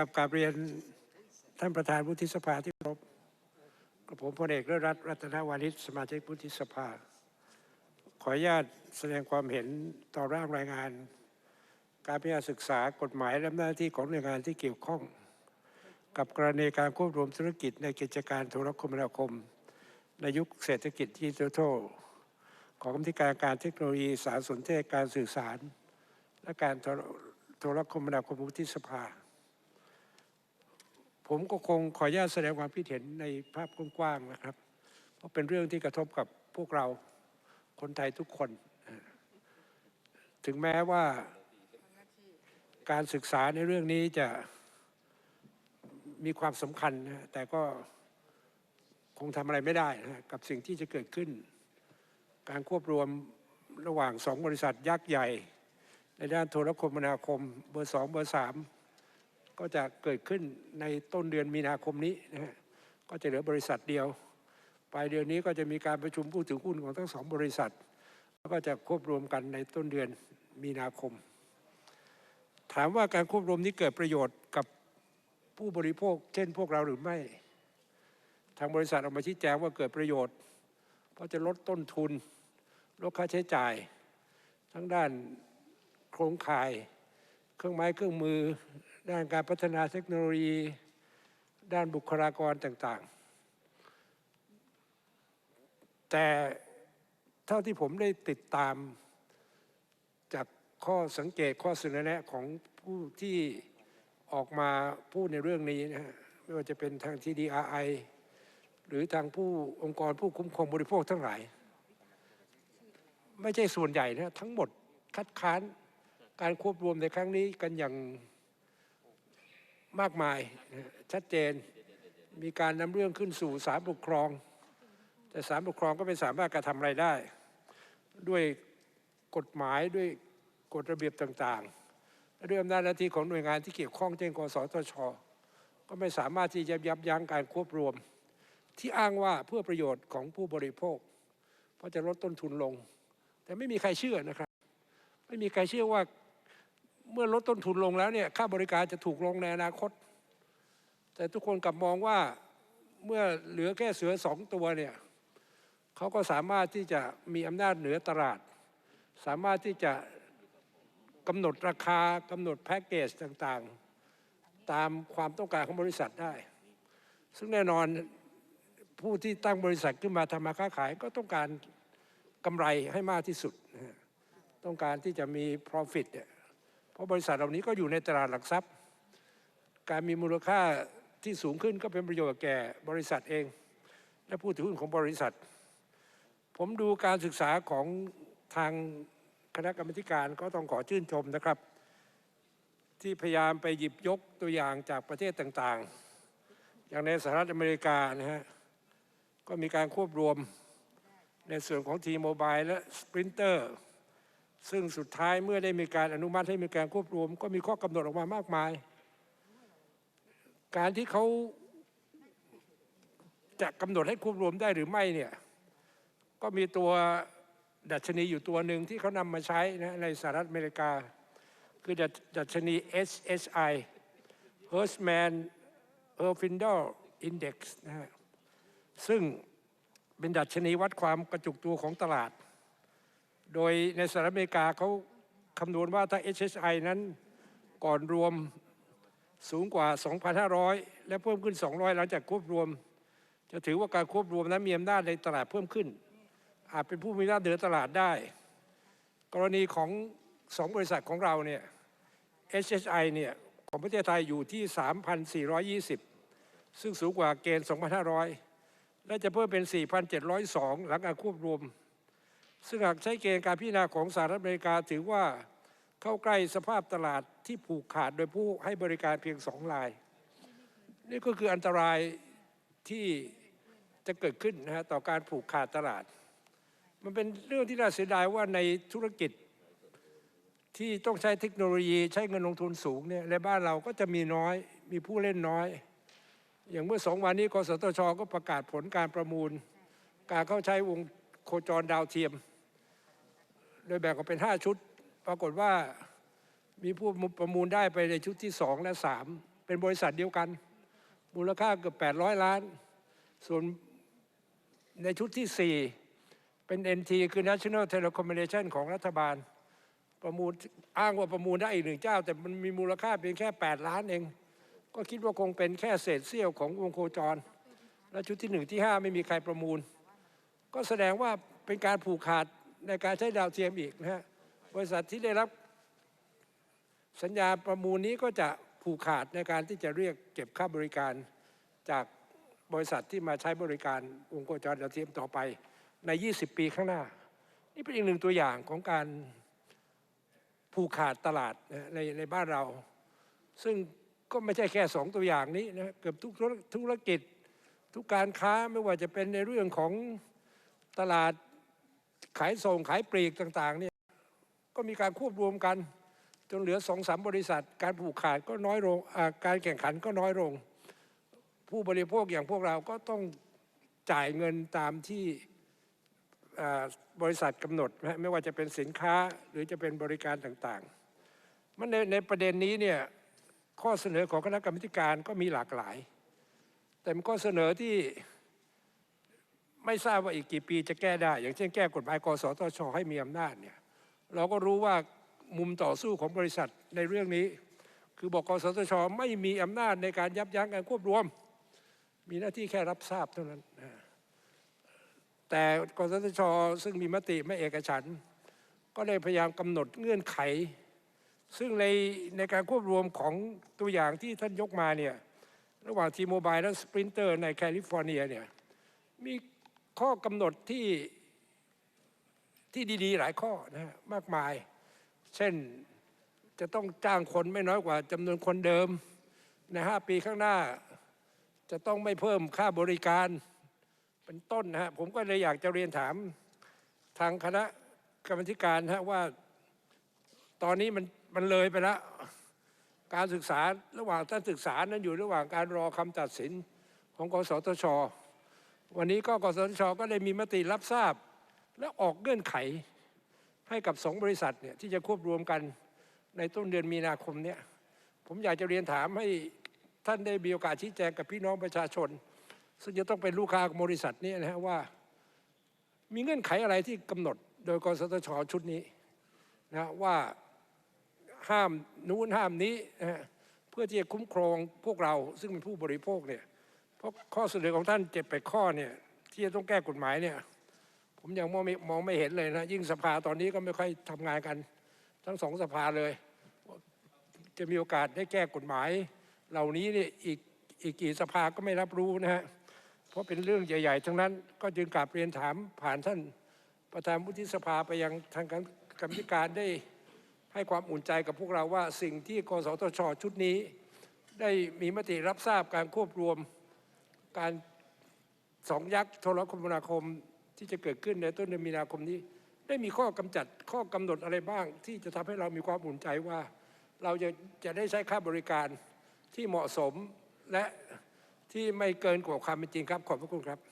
กับกราบเรียนท่านประธานวุฒิสภาที่ครพกับผมพลเอกเลิศรัตน์รัตนวานิชสมาชิกวุฒิสภา ขออนุญาตแสดงความเห็นต่อร่างรายงาน การพิจารณาศึกษากฎหมายและหน้าที่ของหน่วยงานที่เกี่ยวข้อง กับกรณีการควบรวมธุรกิจในกิจการโทรคมนาคม ในยุคเศรษฐกิจดิจิทัลของกรรมธิการการเทคโนโลยีสารสนเทศการสื่อสาร และการโทรโทรคมนาคมวุฒิสภา ผมก็คงขออนุญาตแสดงความคิดเห็นในภาพกว้างๆนะครับ เพราะเป็นเรื่องที่กระทบกับพวกเราคนไทยทุกคน ถึงแม้ว่าการศึกษาในเรื่องนี้จะมีความสำคัญนะแต่ก็คงทำอะไรไม่ได้นะกับสิ่งที่จะเกิดขึ้น การควบรวมระหว่างสองบริษัทยักษ์ใหญ่ ในด้านโทรคมนาคมเบอร์สองเบอร์สาม ก็จะเกิดขึ้นในต้นเดือนมีนาคมนี้นะฮะก็จะเหลือบริษัทเดียวปลายเดือนนี้ก็จะมีการประชุมผู้ถือหุ้นของทั้งสองบริษัท แล้วก็จะควบรวมกันในต้นเดือนมีนาคม ถามว่าการควบรวมนี้เกิดประโยชน์กับผู้บริโภค เช่นพวกเราหรือไม่ ทางบริษัทออกมาชี้แจงว่าเกิดประโยชน์ เพราะจะลดต้นทุน ลดค่าใช้จ่าย ทั้งด้านโครงข่าย เครื่องไม้เครื่องมือ ด้านการพัฒนาเทคโนโลยี ด้านบุคลากรต่างๆ แต่เท่าที่ผมได้ติดตามจากข้อสังเกตข้อเสนอแนะของผู้ที่ออกมาพูดในเรื่องนี้นะฮะไม่ว่าจะเป็นทาง TDRI หรือทางผู้องค์กรผู้คุ้มครองบริโภคทั้งหลาย ไม่ใช่ส่วนใหญ่นะทั้งหมดคัดค้านการควบรวมในครั้งนี้กันอย่าง มากมายชัดเจนมีการนำเรื่องขึ้นสู่ศาลปกครอง แต่ศาลปกครองก็ไม่สามารถกระทำอะไรได้ ด้วยกฎหมายด้วยกฎระเบียบต่างๆและด้วยอำนาจหน้าที่ของหน่วยงานที่เกี่ยวข้องเช่นกสทช ก็ไม่สามารถที่จะยับยั้งการควบรวม ที่อ้างว่าเพื่อประโยชน์ของผู้บริโภค เพราะจะลดต้นทุนลง แต่ไม่มีใครเชื่อนะครับ ไม่มีใครเชื่อว่า เมื่อลดต้นทุนลงแล้วเนี่ยค่าบริการจะถูกลงในอนาคต แต่ทุกคนกลับมองว่าเมื่อเหลือแค่เสือสองตัวเนี่ยเขาก็สามารถที่จะมีอำนาจเหนือตลาด สามารถที่จะกำหนดราคากำหนดแพ็กเกจต่างๆ ตามความต้องการของบริษัทได้ ซึ่งแน่นอนผู้ที่ตั้งบริษัทขึ้นมาทำมาค้าขายก็ต้องการกำไรให้มากที่สุด ต้องการที่จะมี profit เนี่ย ราะบริษัทเหล่านี้ก็อยู่ในตลาดหลักทรัพย์ การมีมูลค่าที่สูงขึ้นก็เป็นประโยชน์แก่บริษัทเอง และผู้ถือหุ้นของบริษัท ผมดูการศึกษาของทางคณะกรรมการก็ต้องขอชื่นชมนะครับ ที่พยายามไปหยิบยกตัวอย่างจากประเทศต่างๆ อย่างในสหรัฐอเมริกานะฮะก็มีการควบรวมในส่วนของ T-Mobile และ Sprinter ซึ่งสุดท้ายเมื่อได้มีการอนุมัติให้มีการควบรวม ก็มีข้อกำหนดออกมามากมาย การที่เขาจะกำหนดให้ควบรวมได้หรือไม่เนี่ยก็มีตัวดัชนีอยู่ตัวหนึ่งที่เขานำมาใช้นะในสหรัฐอเมริกา คือดัชดัชนี SHI Herzman Herfindahl Index นะฮะซึ่งเป็นดัชนีวัดความกระจุกตัวของตลาด โดยในสหรัฐอเมริกาเขาคำนวณว่าถ้า HSI นั้นก่อนรวมสูงกว่า 2,500 และเพิ่มขึ้น 200 หลังจากควบรวม จะถือว่าการควบรวมนั้นมีอำนาจในตลาดเพิ่มขึ้น อาจเป็นผู้มีอำนาจเหนือตลาดได้ กรณีของสองบริษัทของเราเนี่ย HSI เนี่ยของประเทศไทยอยู่ที่ 3,420 ซึ่งสูงกว่าเกณฑ์ 2,500 และจะเพิ่มเป็น 4,702 หลังการควบรวม ซึ่งหากใช้เกณฑ์การพิจารณาของสหรัฐอเมริกาถือว่าเข้าใกล้สภาพตลาดที่ผูกขาดโดยผู้ให้บริการเพียงสองราย นี่ก็คืออันตรายที่จะเกิดขึ้นนะฮะต่อการผูกขาดตลาด มันเป็นเรื่องที่น่าเสียดายว่าในธุรกิจที่ต้องใช้เทคโนโลยีใช้เงินลงทุนสูงเนี่ยในบ้านเราก็จะมีน้อย มีผู้เล่นน้อย อย่างเมื่อสองวันนี้กสทชก็ประกาศผลการประมูล การเข้าใช้วงโคจรดาวเทียม โดยแบ่งออกเป็น 5 ชุด ปรากฏว่ามีผู้ประมูลได้ไปในชุดที่ 2 และ 3 เป็นบริษัทเดียวกัน มูลค่าเกือบ 800 ล้าน ส่วนในชุดที่ 4 เป็น NT คือ National Telecommunication ของรัฐบาล ประมูลอ้างว่าประมูลได้อีกหนึ่งเจ้า แต่มันมีมูลค่าเพียงแค่ 8 ล้านเอง ก็คิดว่าคงเป็นแค่เศษเสี้ยวของวงโคจร และชุดที่หนึ่งที่ 5 ไม่มีใครประมูล ก็แสดงว่าเป็นการผูกขาด ในการใช้ดาวเทียมอีกนะฮะบริษัทที่ได้รับสัญญาประมูลนี้ก็จะผูกขาดในการที่จะเรียกเก็บค่าบริการจากบริษัทที่มาใช้บริการวงโคจรดาวเทียมต่อไปใน 20 ปีข้างหน้า นี่เป็นอีกหนึ่งตัวอย่างของการผูกขาดตลาดในในบ้านเรา ซึ่งก็ไม่ใช่แค่สองตัวอย่างนี้นะเกือบทุกธุรกิจ ทุกการค้าไม่ว่าจะเป็นในเรื่องของตลาด ขายส่งขายปลีกต่างๆเนี่ยก็มีการควบรวมกัน จนเหลือสองสามบริษัท การผูกขาดก็น้อยลงการแข่งขันก็น้อยลง ผู้บริโภคอย่างพวกเราก็ต้องจ่ายเงินตามที่บริษัทกำหนดนะไม่ว่าจะเป็นสินค้าหรือจะเป็นบริการต่างๆ มันในในประเด็นนี้เนี่ยข้อเสนอของคณะกรรมการก็มีหลากหลาย แต่มันก็เสนอที่ ไม่ทราบว่าอีกกี่ปีจะแก้ได้ อย่างเช่นแก้กฎหมายกสทชให้มีอำนาจเนี่ยเราก็รู้ว่ามุมต่อสู้ของบริษัทในเรื่องนี้ คือบอกกสทชไม่มีอำนาจในการยับยั้งการควบรวม มีหน้าที่แค่รับทราบเท่านั้นแต่กสทชซึ่งมีมติไม่เอกฉันก็ได้พยายามกำหนดเงื่อนไข ซึ่งในในการควบรวมของตัวอย่างที่ท่านยกมาเนี่ยระหว่างทีโมบายและสปรินเตอร์ในแคลิฟอร์เนียเนี่ยมี ข้อกำหนดที่ที่ดีๆ หลายข้อนะฮะมากมาย เช่นจะต้องจ้างคนไม่น้อยกว่าจำนวนคนเดิมในห้าปีข้างหน้า จะต้องไม่เพิ่มค่าบริการเป็นต้นนะฮะผมก็เลยอยากจะเรียนถามทางคณะกรรมการนะฮะว่า ตอนนี้มันมันเลยไปแล้ว การศึกษาระหว่างท่านศึกษานั้นอยู่ระหว่างการรอคำตัดสินของกสทช วันนี้ก็กสทชก็ได้มีมติรับทราบ และออกเงื่อนไขให้กับสองบริษัทเนี่ยที่จะควบรวมกันในต้นเดือนมีนาคมเนี่ยผมอยากจะเรียนถามให้ท่านได้มีโอกาสชี้แจงกับพี่น้องประชาชน ซึ่งจะต้องเป็นลูกค้าของบริษัทนี้นะฮะว่า มีเงื่อนไขอะไรที่กำหนด โดยกสทชชุดนี้นะว่าห้ามนู้นห้ามนี้นะเพื่อที่จะคุ้มครองพวกเราซึ่งเป็นผู้บริโภคเนี่ย เพราะข้อเสนอของท่านเจ็ดแปดข้อเนี่ยที่จะต้องแก้กฎหมายเนี่ย ผมยังมองไม่มองไม่เห็นเลยนะยิ่งสภาตอนนี้ก็ไม่ค่อยทำงานกัน ทั้งสองสภาเลย จะมีโอกาสได้แก้กฎหมาย เหล่านี้เนี่ยอีกอีกกี่สภาก็ไม่รับรู้นะฮะเพราะเป็นเรื่องใหญ่ ๆ ทั้งนั้นก็จึงกลับเรียนถามผ่านท่านประธานวุฒิสภาไปยังทางกรรมธิการได้ให้ความอุ่นใจกับพวกเราว่าสิ่งที่กสทชชุดนี้ ได้มีมติรับทราบการควบรวม การสองยักษ์โทรคมนาคมที่จะเกิดขึ้นในต้นเดือนมีนาคมนี้ ได้มีข้อกำจัดข้อกำหนดอะไรบ้าง ที่จะทำให้เรามีความอุ่นใจว่า เราจะจะได้ใช้ค่าบริการที่เหมาะสมและที่ไม่เกินกว่าความเป็นจริงครับ ขอบพระคุณครับ